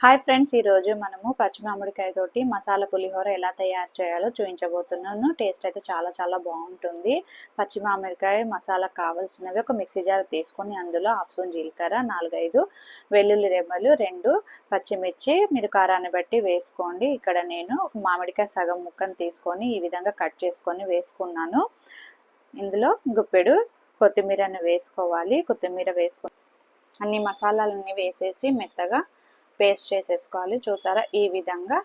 Hi friends ఈరోజు మనము పచ్చిమామిడికాయ తోటి మసాలా పులిహోర ఎలా తయారు చేయాలో చూపించబోతున్నాను. టేస్ట్ అయితే చాలా చాలా బాగుంటుంది. పచ్చి మామిడికాయ మసాలా కావాల్సినవి ఒక మిక్సీ జార్ తీసుకొని అందులో హాఫ్ స్పూన్ జీలకర్ర నాలుగైదు వెల్లుల్లి రెమ్మలు రెండు పచ్చిమిర్చి మీరు కారాన్ని బట్టి వేసుకోండి. ఇక్కడ నేను మామిడికాయ సగం ముక్కను తీసుకొని ఈ విధంగా కట్ చేసుకొని వేసుకున్నాను. ఇందులో గుప్పెడు కొత్తిమీరని వేసుకోవాలి. కొత్తిమీర వేసుకొని అన్ని మసాలాలన్నీ వేసేసి మెత్తగా పేస్ట్ చేసేసుకోవాలి. చూసారా? ఈ విధంగా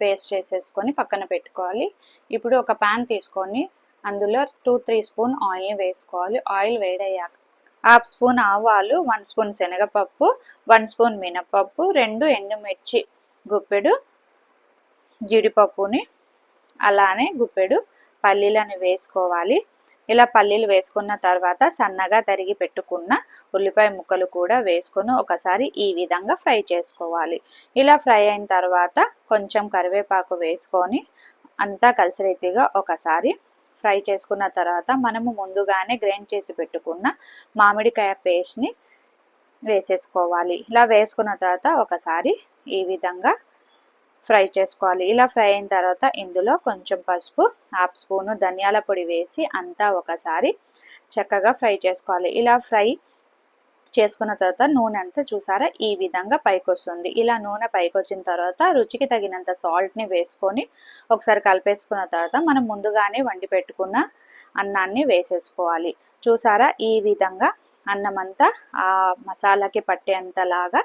పేస్ట్ చేసేసుకొని పక్కన పెట్టుకోవాలి. ఇప్పుడు ఒక ప్యాన్ తీసుకొని అందులో టూ త్రీ స్పూన్ ఆయిల్ వేసుకోవాలి. ఆయిల్ వేడయ్యాక హాఫ్ స్పూన్ ఆవాలు వన్ స్పూన్ శనగపప్పు వన్ స్పూన్ మినపప్పు రెండు ఎండుమిర్చి గుప్పెడు జీడిపప్పుని అలానే గుప్పెడు పల్లీలను వేసుకోవాలి. ఇలా పల్లీలు వేసుకున్న తర్వాత సన్నగా తరిగి పెట్టుకున్న ఉల్లిపాయ ముక్కలు కూడా వేసుకొని ఒకసారి ఈ విధంగా ఫ్రై చేసుకోవాలి. ఇలా ఫ్రై అయిన తర్వాత కొంచెం కరివేపాకు వేసుకొని అంతా కలిసి ఒకసారి ఫ్రై చేసుకున్న తర్వాత మనము ముందుగానే గ్రైండ్ చేసి పెట్టుకున్న మామిడికాయ పేస్ట్ని వేసేసుకోవాలి. ఇలా వేసుకున్న తర్వాత ఒకసారి ఈ విధంగా ఫ్రై చేసుకోవాలి. ఇలా ఫ్రై అయిన తర్వాత ఇందులో కొంచెం పసుపు హాఫ్ స్పూను ధనియాల పొడి వేసి అంతా ఒకసారి చక్కగా ఫ్రై చేసుకోవాలి. ఇలా ఫ్రై చేసుకున్న తర్వాత నూనె అంతా చూసారా? ఈ విధంగా పైకి వస్తుంది ఇలా నూనె పైకి వచ్చిన తర్వాత రుచికి తగినంత సాల్ట్ని వేసుకొని ఒకసారి కలిపేసుకున్న తర్వాత మనం ముందుగానే వండి పెట్టుకున్న అన్నాన్ని వేసేసుకోవాలి. చూసారా? ఈ విధంగా అన్నం అంతా ఆ మసాలాకి పట్టేంతలాగా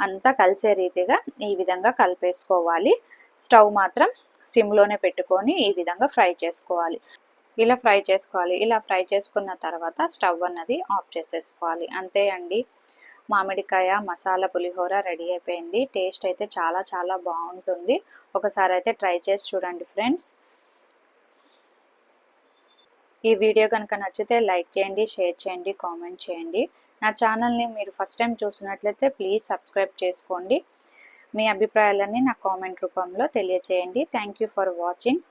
అంతా కలిసే రీతిగా ఈ విధంగా కలిపేసుకోవాలి. స్టవ్ మాత్రం సిమ్లోనే పెట్టుకొని ఈ విధంగా ఫ్రై చేసుకోవాలి. ఇలా ఫ్రై చేసుకోవాలి. ఇలా ఫ్రై చేసుకున్న తర్వాత స్టవ్ అన్నది ఆఫ్ చేసేసుకోవాలి. అంతే అండి. మామిడికాయ మసాలా పులిహోర రెడీ అయిపోయింది. టేస్ట్ అయితే చాలా చాలా బాగుంటుంది. ఒకసారి అయితే ట్రై చేసి చూడండి ఫ్రెండ్స్. ఈ వీడియో కనుక నచ్చితే లైక్ చేయండి షేర్ చేయండి కామెంట్ చేయండి. నా ఛానల్ని మీరు ఫస్ట్ టైం చూసినట్లయితే ప్లీజ్ సబ్స్క్రైబ్ చేసుకోండి. మీ అభిప్రాయాలన్నీ నా కామెంట్ రూపంలో తెలియచేయండి. Thank you for watching